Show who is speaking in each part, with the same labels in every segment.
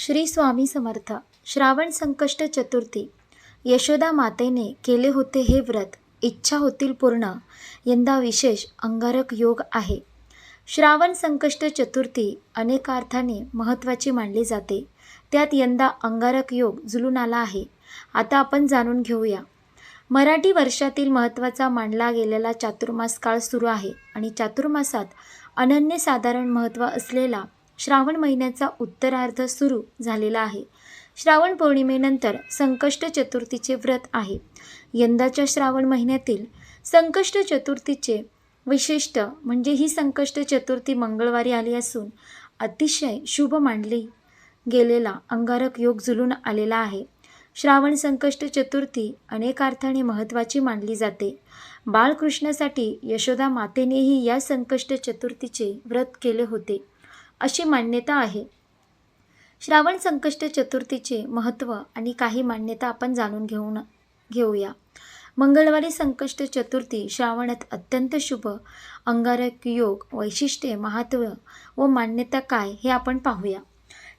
Speaker 1: श्री स्वामी समर्थ श्रावण संकष्ट चतुर्थी. यशोदा मातेने केले होते हे व्रत इच्छा होतील पूर्ण यंदा विशेष अंगारक योग आहे. श्रावण संकष्ट चतुर्थी अनेक अर्थाने महत्त्वाची मानली जाते. त्यात यंदा अंगारक योग जुलून आला आहे. आता आपण जाणून घेऊया. मराठी वर्षातील महत्त्वाचा मानला गेलेला चातुर्मास काळ सुरू आहे आणि चातुर्मासात अनन्यसाधारण महत्त्व असलेला श्रावण महिन्याचा उत्तरार्ध सुरू झालेला आहे. श्रावण पौर्णिमेनंतर संकष्ट चतुर्थीचे व्रत आहे. यंदाच्या श्रावण महिन्यातील संकष्ट चतुर्थीचे विशिष्ट म्हणजे ही संकष्ट चतुर्थी मंगळवारी आली असून अतिशय शुभ मानली गेलेला अंगारक योग जुलून आलेला आहे. श्रावण संकष्ट चतुर्थी अनेक अर्थाने महत्त्वाची मानली जाते. बाळकृष्णासाठी यशोदा मातेनेही या संकष्ट चतुर्थीचे व्रत केले होते. अशी मान्यता आहे. श्रावण संकष्ट चतुर्थीचे महत्त्व आणि काही मान्यता आपण जाणून घेऊन घेऊया. मंगळवारी संकष्ट चतुर्थी श्रावणात अत्यंत शुभ अंगारक योग वैशिष्ट्ये महत्त्व व मान्यता काय हे आपण पाहूया.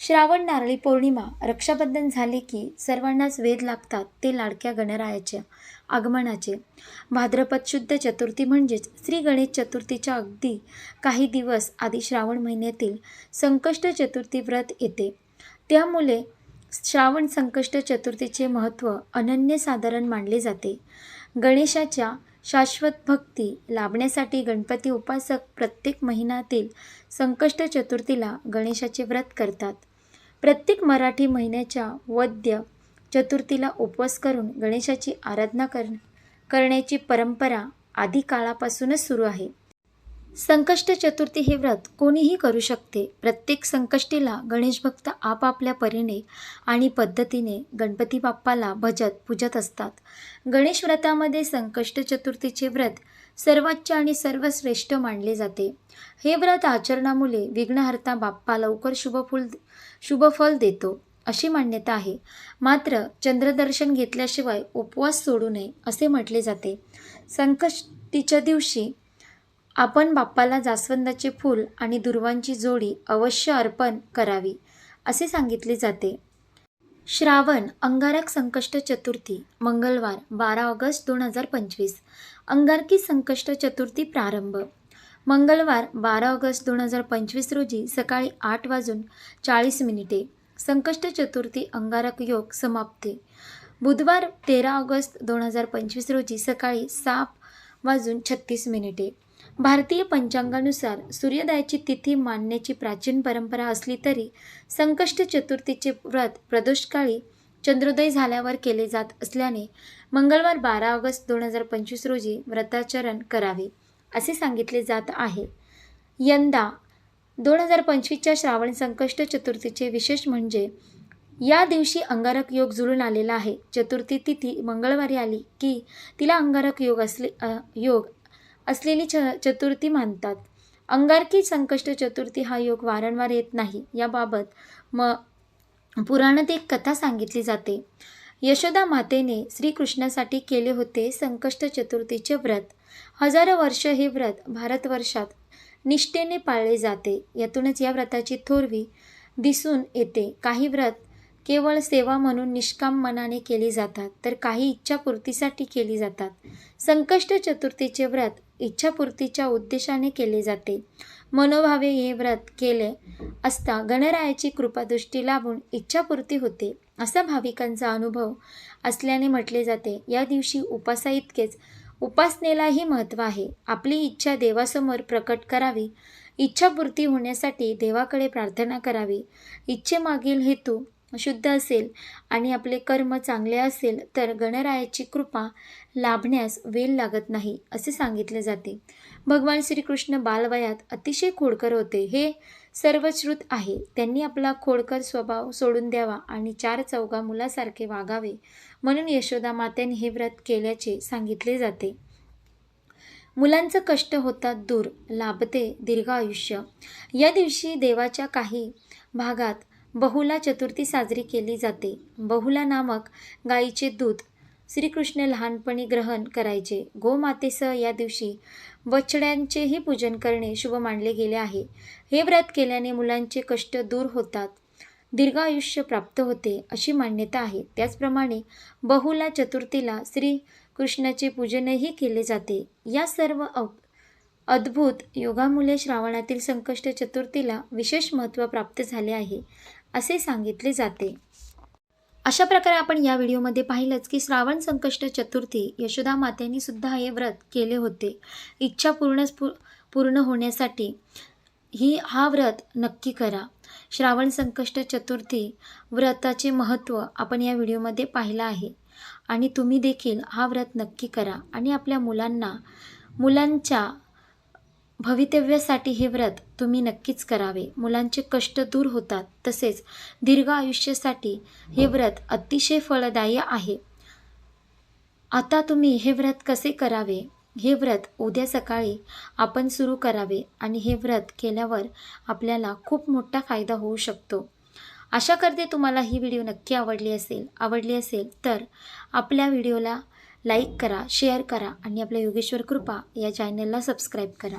Speaker 1: श्रावण नारळी पौर्णिमा रक्षाबंधन झाले की सर्वांनाच वेध लागतात ते लाडक्या गणरायाच्या आगमनाचे. भाद्रपद शुद्ध चतुर्थी म्हणजेच श्री गणेश चतुर्थीच्या अगदी काही दिवस आधी श्रावण महिन्यातील संकष्ट चतुर्थी व्रत येते. त्यामुळे श्रावण संकष्ट चतुर्थीचे महत्त्व अनन्यसाधारण मानले जाते. गणेशाच्या शाश्वत भक्ती लाभण्यासाठी गणपती उपासक प्रत्येक महिन्यातील संकष्ट चतुर्थीला गणेशाचे व्रत करतात. प्रत्येक मराठी महिन्याच्या वद्य चतुर्थीला उपवास करून गणेशाची आराधना कर करण्याची परंपरा आधी काळापासूनच सुरू आहे. संकष्ट चतुर्थी हे व्रत कोणीही करू शकते. प्रत्येक संकष्टीला गणेश भक्त आपापल्या परीने आणि पद्धतीने गणपती बाप्पाला भजत पूजत असतात. गणेश व्रतामध्ये संकष्ट चतुर्थीचे व्रत सर्वोच्च आणि सर्वश्रेष्ठ मानले जाते. हे व्रत आचरणामुळे विघ्नहर्ता बाप्पा लवकर शुभफुल शुभफल देतो. अशी मान्यता आहे. मात्र चंद्रदर्शन घेतल्याशिवाय उपवास सोडू नये असे म्हटले जाते. संकष्टीच्या दिवशी आपण बाप्पाला जास्वंदाचे फूल आणि दुर्वांची जोडी अवश्य अर्पण करावी असे सांगितले जाते. श्रावण अंगारक संकष्ट चतुर्थी मंगळवार बारा ऑगस्ट दोन हजार पंचवीस अंगारकी संकष्ट चतुर्थी प्रारंभ. मंगळवार बारा ऑगस्ट दोन हजार पंचवीस रोजी सकाळी आठ वाजून चाळीस मिनिटे संकष्ट चतुर्थी अंगारक योग समाप्ती. बुधवार तेरा ऑगस्ट दोन हजार पंचवीस रोजी सकाळी सात वाजून छत्तीस मिनिटे. भारतीय पंचांगानुसार सूर्योदयाची तिथी मानण्याची प्राचीन परंपरा असली तरी संकष्ट चतुर्थीचे व्रत प्रदोषकाळी चंद्रोदय झाल्यावर केले जात असल्याने मंगळवार बारा ऑगस्ट दोन हजार पंचवीस रोजी व्रताचरण करावे असे सांगितले जात आहे. यंदा दोन हजार पंचवीसच्या श्रावण संकष्ट चतुर्थीचे विशेष म्हणजे या दिवशी अंगारक योग जुळून आलेला आहे. चतुर्थी तिथी मंगळवारी आली की तिला अंगारक योग असले योग असलेली च चतुर्थी मानतात. अंगारकी संकष्ट चतुर्थी हा योग वारंवार येत नाही. याबाबत म पुराणात एक कथा सांगितली जाते. यशोदा मातेने श्रीकृष्णासाठी केले होते संकष्ट चतुर्थीचे व्रत. हजारो वर्ष हे व्रत भारतवर्षात निष्ठेने पाळले जाते. यातूनच या व्रताची थोरवी दिसून येते. काही व्रत केवळ सेवा म्हणून निष्काम मनाने केली जातात तर काही इच्छापूर्तीसाठी केली जातात. संकष्ट चतुर्थीचे व्रत इच्छापूर्तीच्या उद्देशाने केले जाते. मनोभावे हे व्रत केले असता गणरायाची कृपादृष्टी लाभून इच्छापूर्ती होते. असा भाविकांचा अनुभव असल्याने म्हटले जाते. या दिवशी उपासा इतकेच उपासनेलाही महत्त्व आहे. आपली इच्छा देवासमोर प्रकट करावी. इच्छापूर्ती होण्यासाठी देवाकडे प्रार्थना करावी. इच्छेमागील हेतू शुद्ध असेल आणि आपले कर्म चांगले असेल तर गणरायाची कृपा लाभण्यास वेल लागत नाही असे सांगितले जाते. भगवान श्रीकृष्ण बालवयात अतिशय खोडकर होते. हे सर्वश्रुत आहे. त्यांनी आपला खोडकर स्वभाव सोडून द्यावा आणि चार चौघा मुलासारखे वागावे म्हणून यशोदा मात्याने हे व्रत केल्याचे सांगितले जाते. मुलांचं कष्ट होतात दूर लाभते दीर्घ आयुष्य. या दिवशी देवाच्या काही भागात बहुला चतुर्थी साजरी केली जाते. बहुला नामक गायीचे दूध श्रीकृष्ण लहानपणी ग्रहण करायचे. गोमातेसह या दिवशी बछड्यांचेही पूजन करणे शुभ मानले गेले आहे. हे व्रत केल्याने मुलांचे कष्ट दूर होतात. दीर्घायुष्य प्राप्त होते अशी मान्यता आहे. त्याचप्रमाणे बहुला चतुर्थीला श्री कृष्णाचे पूजनही केले जाते. या सर्व अव अद्भुत योगामुळे श्रावणातील संकष्ट चतुर्थीला विशेष महत्त्व प्राप्त झाले आहे असे सांगितले जाते. अशा प्रकारे आपण या व्हिडिओमध्ये पाहिलंच की श्रावण संकष्ट चतुर्थी यशोदा मातेने सुद्धा हे व्रत केले होते. इच्छा पूर्ण पूर्ण होण्यासाठी ही हा व्रत नक्की करा. श्रावण संकष्ट चतुर्थी व्रताचे महत्त्व आपण या व्हिडिओमध्ये पाहिलं आहे. आणि तुम्ही देखील हा व्रत नक्की करा. आणि आपल्या मुलांना मुलांच्या भवितव्यासाठी हे व्रत तुम्ही नक्कीच करावे. मुलांचे कष्ट दूर होतात. तसेच दीर्घ आयुष्यासाठी हे व्रत अतिशय फळदायी आहे. आता तुम्ही हे व्रत कसे करावे? हे व्रत उद्या सकाळी आपण सुरू करावे आणि हे व्रत केल्यावर आपल्याला खूप मोठा फायदा होऊ शकतो. आशा करते तुम्हाला ही व्हिडिओ नक्की आवडली असेल. आवडली असेल तर आपल्या व्हिडिओला लाईक करा शेअर करा आणि आपल्या योगेश्वर कृपा या चॅनलला सबस्क्राईब करा.